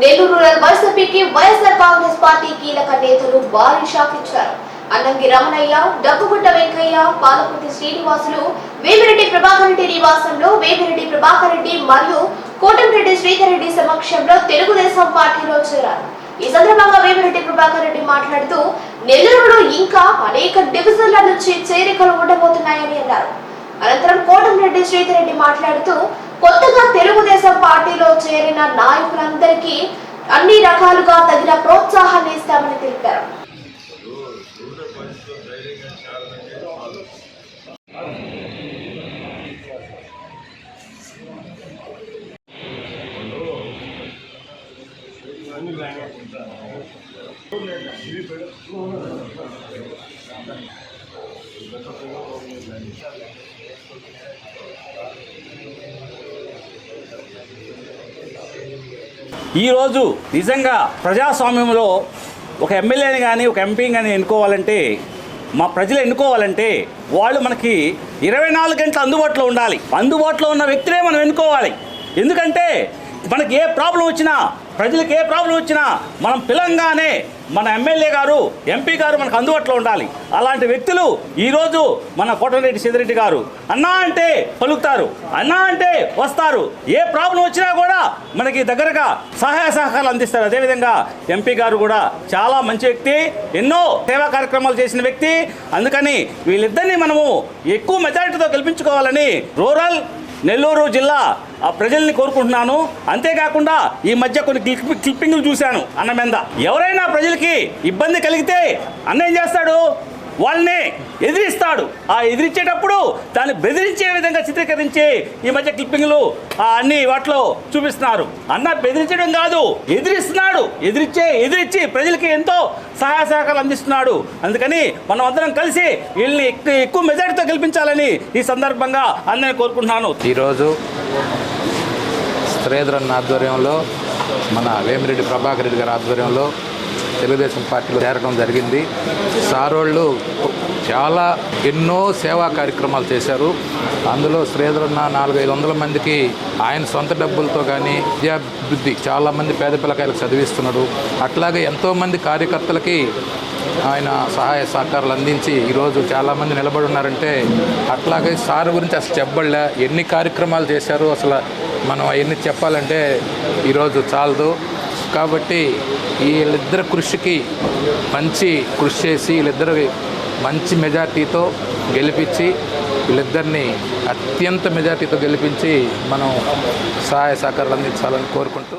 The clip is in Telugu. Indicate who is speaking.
Speaker 1: నెల్లూరు రూరల్ వైసీపీకి వైఎస్ఆర్ కాంగ్రెస్ పార్టీ కీలక నేతలు భారీ షాక్ ఇచ్చారు. అన్నంగి రమణయ్య డబ్బుగుట్ట వెంకయ్య పాలకుర్తి శ్రీనివాసులు వేమిరెడ్డి ప్రభాకర్ రెడ్డి నివాసంలో వేమిరెడ్డి ప్రభాకర్ రెడ్డి మరియు కోటంరెడ్డి శ్రీధర్ రెడ్డి సమక్షంలో తెలుగుదేశం పార్టీలో చేరారు. ఈ సందర్భంగా వేమిరెడ్డి ప్రభాకర్ రెడ్డి మాట్లాడుతూ నెల్లూరులో ఇంకా అనేక డివిజన్ల నుంచి చేరికలు ఉండబోతున్నాయని అన్నారు. అనంతరం కోటంరెడ్డి శ్రీధర్ రెడ్డి మాట్లాడుతూ కొత్తగా తెలుగుదేశం పార్టీలో చేరిన నాయకులందరికీ అన్ని రకాలుగా తగిన ప్రోత్సాహాన్ని ఇస్తామని తెలిపారు.
Speaker 2: ఈరోజు నిజంగా ప్రజాస్వామ్యంలో ఒక ఎమ్మెల్యేని కానీ ఒక ఎంపీని కానీ ఎన్నుకోవాలంటే మా ప్రజలు ఎన్నుకోవాలంటే వాళ్ళు మనకి ఇరవై నాలుగు గంటలు అందుబాటులో ఉండాలి. అందుబాటులో ఉన్న వ్యక్తులే మనం ఎన్నుకోవాలి. ఎందుకంటే మనకి ఏ ప్రాబ్లం వచ్చినా ప్రజలకు ఏ ప్రాబ్లం వచ్చినా మనం పిలంగానే మన ఎమ్మెల్యే గారు ఎంపీ గారు మనకు అందుబాటులో ఉండాలి. అలాంటి వ్యక్తులు ఈరోజు మన కోటమిరెడ్డి సిద్ధిరెడ్డి గారు. అన్నా అంటే పలుకుతారు అన్నా అంటే వస్తారు. ఏ ప్రాబ్లం వచ్చినా కూడా మనకి దగ్గరగా సహాయ సహకారాలు అందిస్తారు. అదేవిధంగా ఎంపీ గారు కూడా చాలా మంచి వ్యక్తి ఎన్నో సేవా కార్యక్రమాలు చేసిన వ్యక్తి. అందుకని వీళ్ళిద్దరిని మనము ఎక్కువ మెజారిటీతో గెలిపించుకోవాలని రూరల్ నెల్లూరు జిల్లా ఆ ప్రజల్ని కోరుకుంటున్నాను. అంతేకాకుండా ఈ మధ్య కొన్ని క్లిప్ క్లిప్పింగ్లు చూశాను అన్న మీద ఎవరైనా ప్రజలకి ఇబ్బంది కలిగితే అన్న ఏం చేస్తాడు? వాళ్ళని ఎదిరిస్తాడు. ఆ ఎదిరించేటప్పుడు దాన్ని బెదిరించే విధంగా చిత్రీకరించి ఈ మధ్య క్లిప్పింగ్లు అన్ని వాటిలో చూపిస్తున్నారు. అన్న బెదిరించడం కాదు ఎదిరిస్తున్నాడు. ఎదిరించే ఎదిరించి ప్రజలకి ఎంతో సహాయ సహకారాలు అందిస్తున్నాడు. అందుకని మనం అందరం కలిసి వీళ్ళని ఎక్కువ మెజారిటీతో గెలిపించాలని ఈ సందర్భంగా అందరిని కోరుకుంటున్నాను.
Speaker 3: ఈరోజు శ్రీధరన్ ఆధ్వర్యంలో మన వేమిరెడ్డి ప్రభాకర్ రెడ్డి గారి ఆధ్వర్యంలో తెలుగుదేశం పార్టీలో చేరడం జరిగింది. సారోళ్ళు చాలా ఎన్నో సేవా కార్యక్రమాలు చేశారు. అందులో శ్రీధరన్న నాలుగైదు వందల మందికి ఆయన సొంత డబ్బులతో కానీ విద్యాభివృద్ధి చాలామంది పేద పిల్లకాయలకు చదివిస్తున్నాడు. అట్లాగే ఎంతోమంది కార్యకర్తలకి ఆయన సహాయ సహకారాలు అందించి ఈరోజు చాలామంది నిలబడి ఉన్నారంటే అట్లాగే సార్ గురించి అసలు చెప్పబడలే. ఎన్ని కార్యక్రమాలు చేశారు అసలు మనం అవన్నీ చెప్పాలంటే ఈరోజు చాలదు. కాబట్టి వీళ్ళిద్దరి కృషికి మంచి కృషి చేసి వీళ్ళిద్దరు మంచి మెజార్టీతో గెలిపించి వీళ్ళిద్దరిని అత్యంత మెజార్టీతో గెలిపించి మనం సహాయ సహకారాలు అందించాలని కోరుకుంటూ